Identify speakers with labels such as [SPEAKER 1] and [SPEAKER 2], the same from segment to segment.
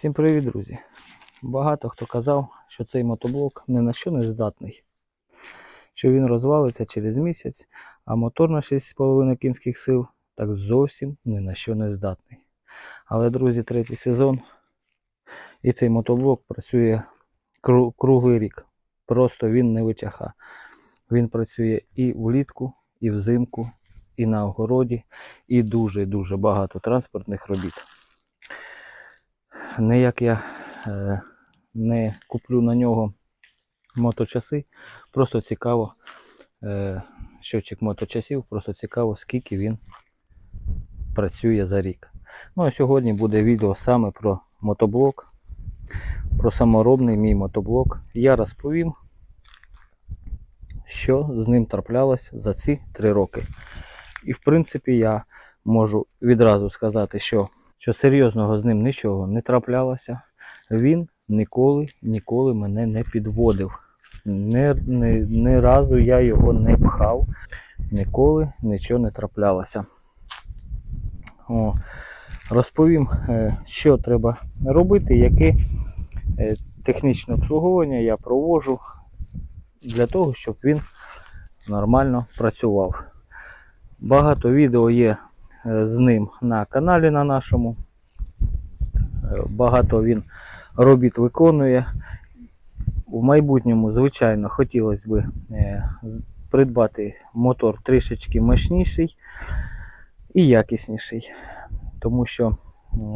[SPEAKER 1] Всім привіт, друзі! Багато хто казав, що цей мотоблок ні на що не здатний, що він розвалиться через місяць, а мотор на 6,5 кінських сил так зовсім ні на що не здатний. Але, друзі, третій сезон і цей мотоблок працює круглий рік. Просто він не вичаха. Він працює і влітку, і взимку, і на огороді, і дуже-дуже багато транспортних робіт. Ніяк я е, не куплю на нього моточаси. Просто цікаво, е, щочик моточасів, просто цікаво, скільки він працює за рік. Ну а сьогодні буде відео саме про мотоблок, про саморобний мій мотоблок. Я розповім, що з ним траплялось за ці три роки. І в принципі я можу відразу сказати, що, що серйозного з ним нічого не траплялося. Він ніколи, ніколи мене не підводив. Ні, ні, ні разу я його не пхав, ніколи нічого не траплялося. О, розповім, е, що треба робити, яке е, технічне обслуговування я проводжу для того, щоб він нормально працював. Багато відео є з ним на каналі на нашому. Е, Багато він робіт виконує. У майбутньому, звичайно, хотілося б е, придбати мотор трішечки мощніший і якісніший. Тому що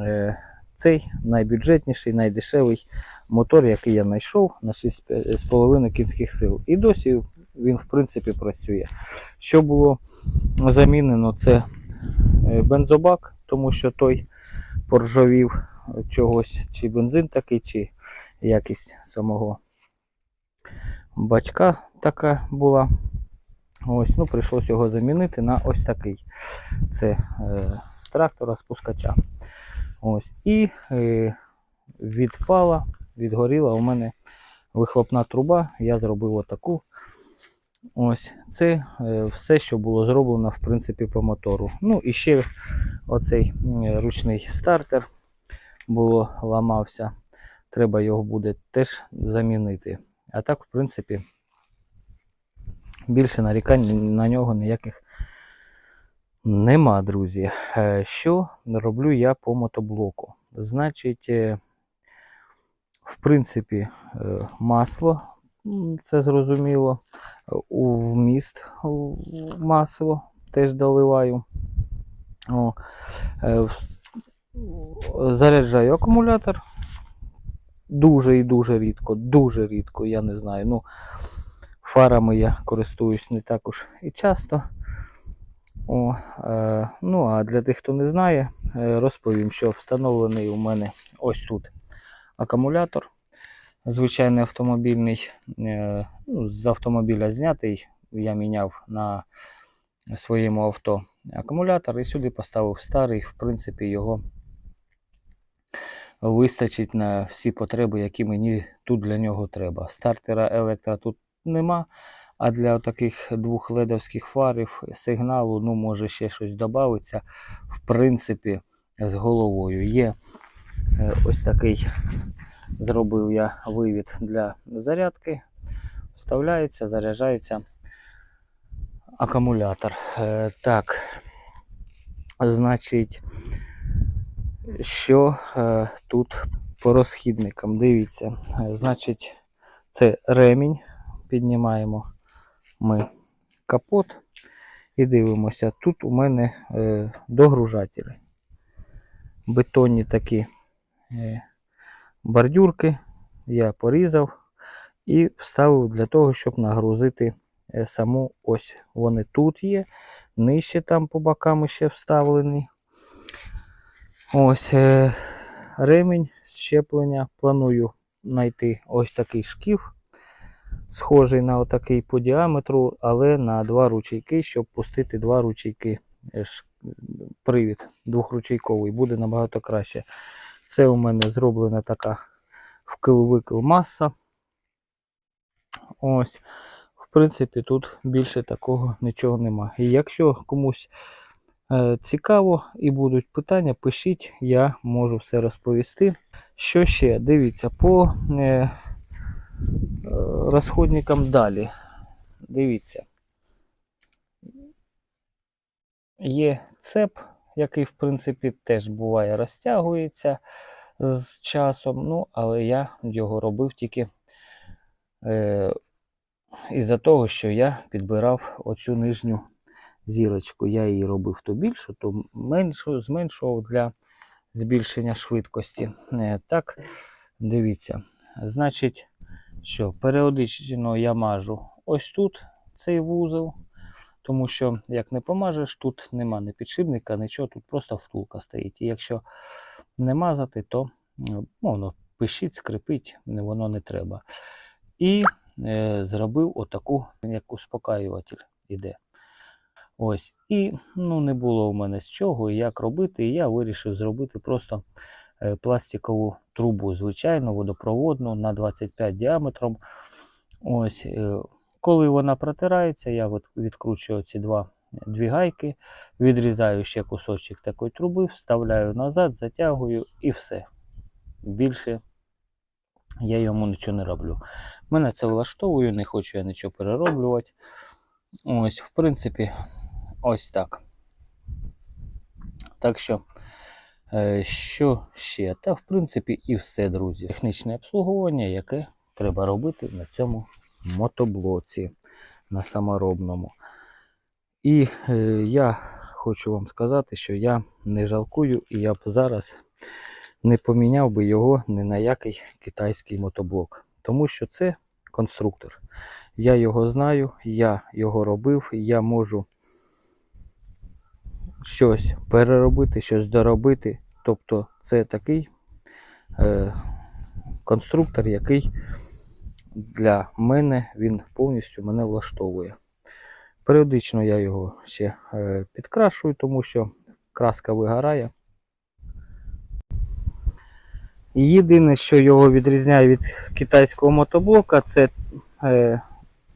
[SPEAKER 1] е, цей найбюджетніший, найдешевий мотор, який я знайшов на 6,5 кінських сил. І досі він, в принципі, працює. Що було замінено, це е, бензобак, тому що той поржавів чогось, чи бензин такий, чи якість самого бачка така була. Ось, ну, прийшлося його замінити на ось такий. Це е, з трактора спускача. Ось. І е, відпала, відгоріла у мене вихлопна труба. Я зробив отаку. Ось це е, все, що було зроблено в принципі по мотору. Ну і ще оцей ручний стартер було ламався. Треба його буде теж замінити. А так, в принципі, більше нарікань на нього ніяких нема, друзі. Е, Що роблю я по мотоблоку? Значить, е, в принципі, масло, це зрозуміло. У вміст у масло теж доливаю. О, е, заряджаю акумулятор. Дуже і дуже рідко, дуже рідко, я не знаю. Ну, фарами я користуюсь не так уж і часто. О, е, ну, а для тих, хто не знає, е, розповім, що встановлений у мене ось тут акумулятор. Звичайний автомобільний, е, ну, з автомобіля знятий. Я міняв на своєму авто акумулятор і сюди поставив старий. В принципі, його вистачить на всі потреби, які мені тут для нього треба. Стартера електро тут нема. А для таких двох ледовських фарів сигналу, ну, може ще щось додається. В принципі, з головою є е, ось такий зробив я вивід для зарядки. Вставляється, заряджається акумулятор. Е, Так, значить, що е, тут по розхідникам? Дивіться, е, значить, це ремінь. Піднімаємо ми капот і дивимося. Тут у мене догружателі. Бетонні такі бордюрки я порізав і вставив для того, щоб нагрузити е, саму ось. Вони тут є, нижче там по бокам ще вставлені. Ось е, ремінь щеплення. Планую знайти ось такий шкіф, схожий на отакий по діаметру, але на два ручейки, щоб пустити два ручейки. е, Привід двохручейковий буде набагато краще. Це у мене зроблена така вкил-викил маса. Ось. В принципі, тут більше такого нічого нема. І якщо комусь е, цікаво і будуть питання, пишіть, я можу все розповісти. Що ще? Дивіться, по е, е, розходникам далі. Дивіться. Є цеп, який, в принципі, теж буває розтягується з часом. Ну, але я його робив тільки е, із-за того, що я підбирав оцю нижню зірочку. Я її робив то більшу, то меншу, зменшував для збільшення швидкості. Е, так, дивіться. Значить, що періодично я мажу ось тут цей вузол. Тому що, як не помажеш, тут нема ні підшипника, нічого, тут просто втулка стоїть. І якщо не мазати, то ну, воно пишіть, скрипить, воно не треба. І е, зробив отаку, як успокаюватель іде. Ось. І ну, не було у мене з чого як робити. І я вирішив зробити просто е, пластикову трубу, звичайну, водопроводну на 25 діаметром. Ось. Е, коли вона протирається, я от відкручую ці два, дві гайки, відрізаю ще кусочок такої труби, вставляю назад, затягую і все. Більше я йому нічого не роблю. Мене це влаштовує, не хочу я нічого перероблювати. Ось, в принципі, ось так. Так що, е, що ще? Та, в принципі, і все, друзі. Технічне обслуговування, яке треба робити на цьому мотоблоці на саморобному. І е, я хочу вам сказати, що я не жалкую, і я б зараз не поміняв би його ні на який китайський мотоблок. Тому що це конструктор. Я його знаю, я його робив, я можу щось переробити, щось доробити. Тобто це такий е, конструктор, який для мене він повністю мене влаштовує. Періодично я його ще е, підкрашую, тому що краска вигорає. Єдине, що його відрізняє від китайського мотоблока, це е,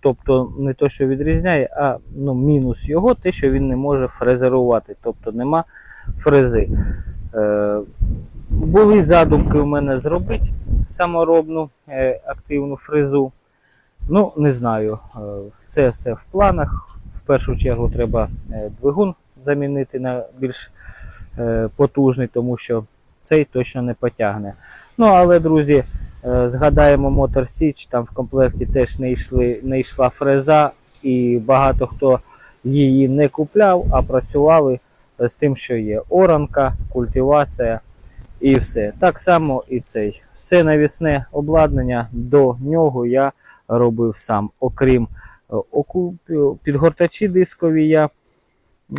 [SPEAKER 1] тобто не то, що відрізняє, а ну, мінус його, те, що він не може фрезерувати, тобто нема фрези. Були задумки у мене зробити саморобну е, активну фрезу. Ну, не знаю. Е, Це все в планах. В першу чергу треба е, двигун замінити на більш е, потужний, тому що цей точно не потягне. Ну, але, друзі, е, згадаємо Motor Siege, там в комплекті теж не, йшли, не йшла фреза, і багато хто її не купляв, а працювали з тим, що є оранка, культивація і все. Так само і цей. Все навісне обладнання до нього я робив сам. Окрім е, підгортачі дискові я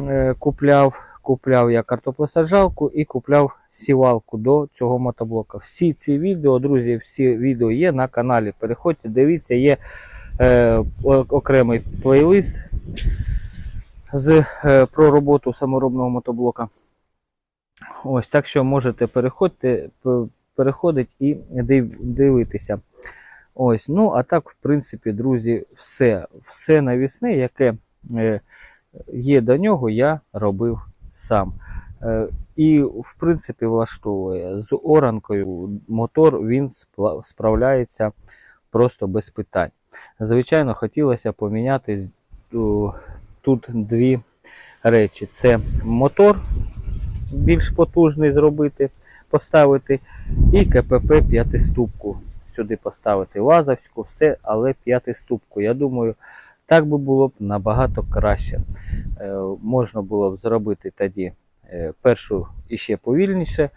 [SPEAKER 1] е, купляв. Купляв я картоплесаджалку і купляв сівалку до цього мотоблока. Всі ці відео, друзі, всі відео є на каналі. Переходьте, дивіться, є е, окремий плейлист з, про роботу саморобного мотоблока. Ось так що можете переходити, переходити і див, дивитися. Ось, ну а так, в принципі, друзі, все, все навісне, яке е, є до нього, я робив сам. Е, і, в принципі, влаштовує. З оранкою мотор він справляється просто без питань. Звичайно, хотілося поміняти тут дві речі: це мотор більш потужний зробити, поставити, і КПП п'ятиступку сюди поставити вазовську, все, але п'ятиступку. Я думаю, так би було б набагато краще. Е, можна було б зробити тоді е, першу іще повільніше,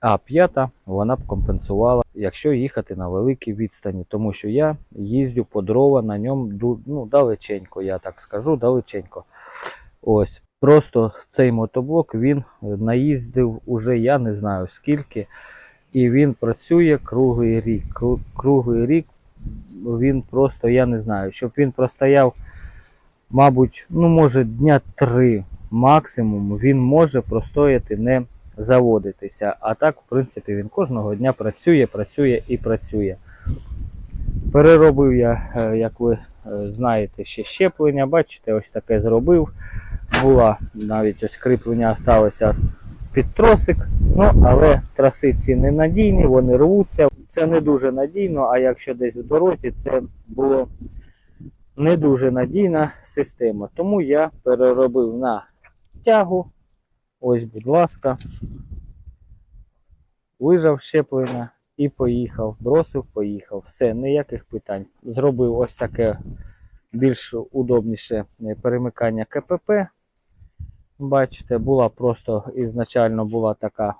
[SPEAKER 1] а п'ята вона б компенсувала, якщо їхати на великій відстані. Тому що я їздю по дрова на ньому ну, далеченько, я так скажу, далеченько. Ось. Просто цей мотоблок він е, наїздив уже я не знаю скільки. І він працює круглий рік. Круглий рік він просто, я не знаю, щоб він простояв, мабуть, ну може дня три максимум, він може простояти не заводитися. А так, в принципі, він кожного дня працює, працює і працює. Переробив я, е, як ви е, знаєте, ще щеплення. Бачите, ось таке зробив. Була навіть ось кріплення сталося під тросик. Ну, але траси ці ненадійні, вони рвуться. Це не дуже надійно, а якщо десь в дорозі, це було не дуже надійна система. Тому я переробив на тягу. Ось, будь ласка. Вижав щеплення і поїхав. Бросив, поїхав. Все, ніяких питань. Зробив ось таке більш удобніше е, перемикання КПП. Бачите, була просто ізначально була така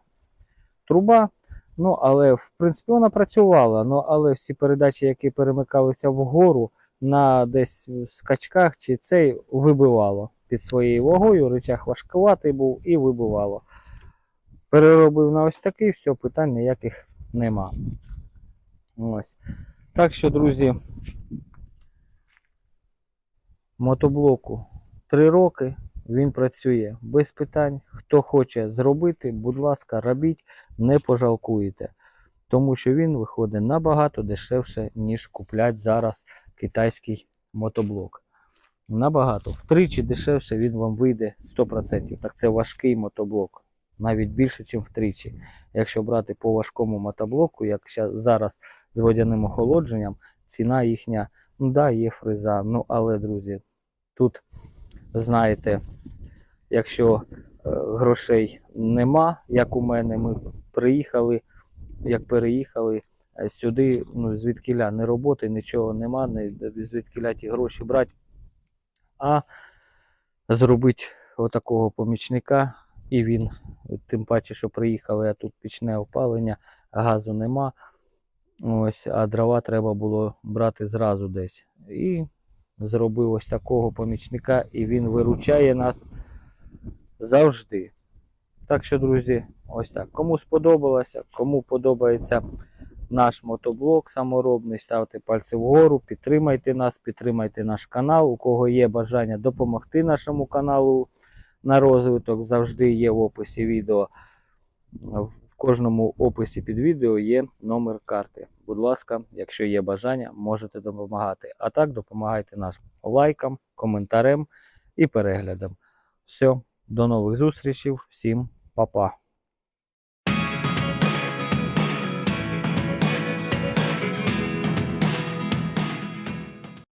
[SPEAKER 1] труба. Ну, але в принципі вона працювала. Ну, але всі передачі, які перемикалися вгору, на десь скачках чи цей вибивало під своєю вагою. Речах важкуватий був і вибивало. Переробив на ось такий, все, питань ніяких нема. Ось. Так що, друзі, мотоблоку 3 роки. Він працює без питань. Хто хоче зробити, будь ласка, робіть, не пожалкуєте. Тому що він виходить набагато дешевше, ніж куплять зараз китайський мотоблок. Набагато. Втричі дешевше він вам вийде 100%. Так це важкий мотоблок. Навіть більше, ніж втричі. Якщо брати по важкому мотоблоку, як зараз з водяним охолодженням, ціна їхня, ну да, є фреза. Ну але, друзі, тут знаєте, якщо е, грошей нема, як у мене, ми приїхали, як переїхали е, сюди, ну, звідкіля не роботи, нічого нема, не звідкіля ті гроші брати, а зробити отакого помічника, і він, тим паче, що приїхали, а тут пічне опалення, газу нема. Ось, а дрова треба було брати зразу десь. І зробив ось такого помічника, і він виручає нас завжди. Так що, друзі, ось так. Кому сподобалося, кому подобається наш мотоблок саморобний, ставте пальці вгору, підтримайте нас, підтримайте наш канал. У кого є бажання допомогти нашому каналу на розвиток, завжди є в описі відео. Кожному описі під відео є номер карти. Будь ласка, якщо є бажання, можете допомагати. А так допомагайте нашим лайкам, коментарем і переглядом. Все, до нових зустрічей, всім па-па.